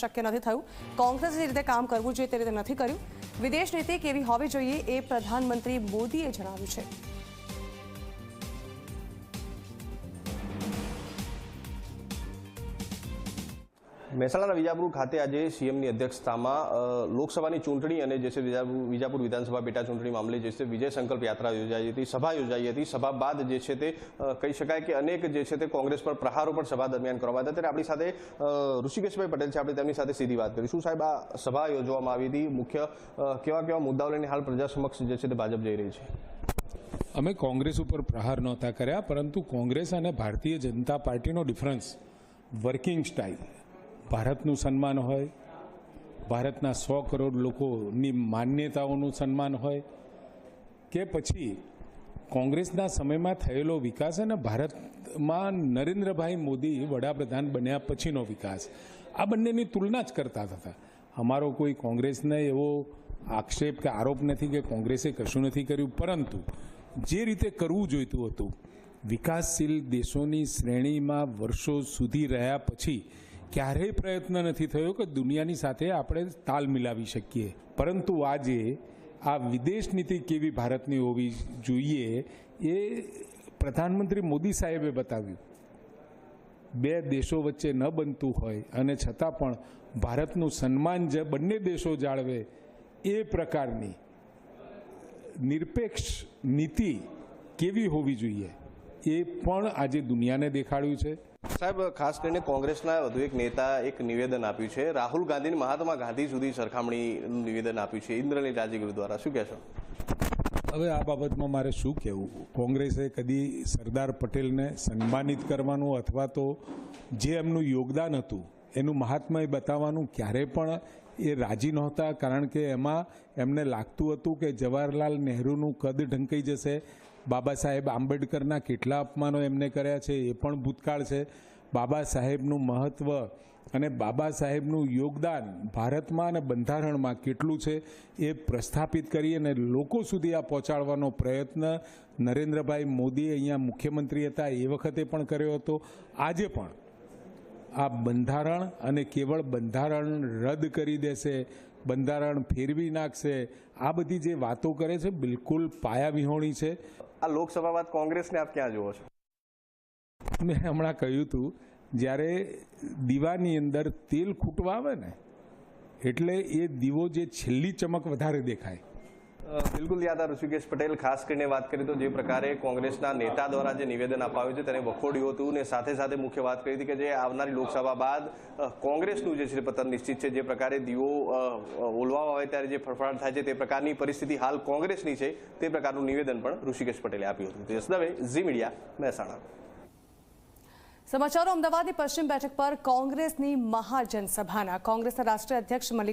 શક્ય નથી થયું. કોંગ્રેસે જે રીતે કામ કરવું જોઈએ તે રીતે નથી કર્યું. વિદેશ નીતિ કેવી હોવી જોઈએ એ પ્રધાનમંત્રી મોદીએ જણાવ્યું છે. મહેસાણાના વિજાપુર ખાતે આજે સીએમની અધ્યક્ષતામાં લોકસભાની ચૂંટણી અને જે છે વિજાપુર વિધાનસભા પેટા ચૂંટણી મામલે જે છે વિજય સંકલ્પ યાત્રા યોજાઈ હતી, સભા યોજાઈ હતી. સભા બાદ જે છે તે કહી શકાય કે અનેક જે છે તે કોંગ્રેસ પર પ્રહારો પણ સભા દરમિયાન કરવામાં હતા. ત્યારે આપણી સાથે ઋષિકેશભાઈ પટેલ છે. આપણે તેમની સાથે સીધી વાત કરીશું. સાહેબ, આ સભા યોજવામાં આવી હતી. મુખ્ય કેવા કેવા મુદ્દાઓ લઈને હાલ પ્રજા સમક્ષ જે છે તે ભાજપ જઈ રહી છે? અમે કોંગ્રેસ ઉપર પ્રહાર નહોતા કર્યા, પરંતુ કોંગ્રેસ અને ભારતીય જનતા પાર્ટીનો ડિફરન્સ, વર્કિંગ સ્ટાઇલ. ભારતનું સન્માન હોય, ભારતના સો કરોડ લોકોની માન્યતાઓનું સન્માન હોય કે પછી કોંગ્રેસના સમયમાં થયેલો વિકાસ અને ભારતમાં નરેન્દ્રભાઈ મોદી વડાપ્રધાન બન્યા પછીનો વિકાસ, આ બંનેની તુલના જ કરતા હતા. અમારો કોઈ કોંગ્રેસને એવો આક્ષેપ કે આરોપ નથી કે કોંગ્રેસે કશું નથી કર્યું, પરંતુ જે રીતે કરવું જોઈતું હતું, વિકાસશીલ દેશોની શ્રેણીમાં વર્ષો સુધી રહ્યા પછી ક્યારેય પ્રયત્ન નથી થયો કે દુનિયાની સાથે આપણે તાલ મિલાવી શકીએ. પરંતુ આજે આ વિદેશ નીતિ કેવી ભારતની હોવી જોઈએ એ પ્રધાનમંત્રી મોદી સાહેબે બતાવ્યું. બે દેશો વચ્ચે ન બનતું હોય અને છતાં પણ ભારતનું સન્માન જે બંને દેશો જાળવે એ પ્રકારની નિરપેક્ષ નીતિ કેવી હોવી જોઈએ એ પણ આજે દુનિયાને દેખાડ્યું છે. સાહેબ, ખાસ કરીને કોંગ્રેસના વધુ એક નેતા એક નિવેદન આપ્યું છે. રાહુલ ગાંધીની મહાત્મા ગાંધી સુધી સરખામણીનું નિવેદન આપ્યું છે. ઇન્દ્રનીલ રાજગીર દ્વારા શું કહેશો? હવે આ બાબતમાં મારે શું કહેવું? કોંગ્રેસે કદી સરદાર પટેલને સન્માનિત કરવાનું અથવા તો જે એમનું યોગદાન હતું, એનું મહાત્મય બતાવવાનું ક્યારે પણ એ રાજી નહોતા, કારણ કે એમાં એમને લાગતું હતું કે જવાહરલાલ નહેરુનું કદ ઢંકાઈ જશે. બાબા સાહેબ આંબેડકરના કેટલા અપમાનો એમને કર્યા છે, એ પણ ભૂતકાળ છે. બાબા સાહેબનું મહત્ત્વ અને બાબા સાહેબનું યોગદાન ભારતમાં અને બંધારણમાં કેટલું છે એ પ્રસ્થાપિત કરી અને લોકો સુધી આ પહોંચાડવાનો પ્રયત્ન નરેન્દ્રભાઈ મોદી અહીંયા મુખ્યમંત્રી હતા એ વખતે પણ કર્યો હતો. આજે પણ આ બંધારણ અને કેવળ બંધારણ રદ કરી દેશે, બંધારણ ફેરવી નાખશે, આ બધી જે વાતો કરે છે, બિલકુલ પાયાવિહોણી છે. આ લોકસભા બાદ કોંગ્રેસને આપ ક્યાં જુઓ છો? મેં હમણાં કહ્યું હતું જ્યારે દીવાની અંદર તેલ ખૂટવા આવે ને, એટલે એ દીવો જે છેલ્લી ચમક વધારે દેખાય. બિલકુલ યાદ આ ઋષિકેશ પટેલ, ખાસ કરીને વાત કરીએ તો જે પ્રકારે કોંગ્રેસના નેતા દ્વારા જે નિવેદન અપાયું છે, તેને વખોડ્યું હતું ને સાથે સાથે મુખ્ય વાત કરી હતી કે જે આવનારી લોકસભા બાદ કોંગ્રેસનું જે છે પતન નિશ્ચિત છે, જે પ્રકારે દીવો ઓલવા આવે ત્યારે જે ફફડાટ થાય છે, તે પ્રકારની પરિસ્થિતિ હાલ કોંગ્રેસની છે, તે પ્રકારનું નિવેદન પણ ઋષિકેશ પટેલે આપ્યું હતું. જસદવે, ઝી મીડિયા, મહેસાણા. સમાચારો અમદાવાદની પશ્ચિમ બેઠક પર કોંગ્રેસની મહાજનસભાના કોંગ્રેસના રાષ્ટ્રીય અધ્યક્ષ મલ્લિક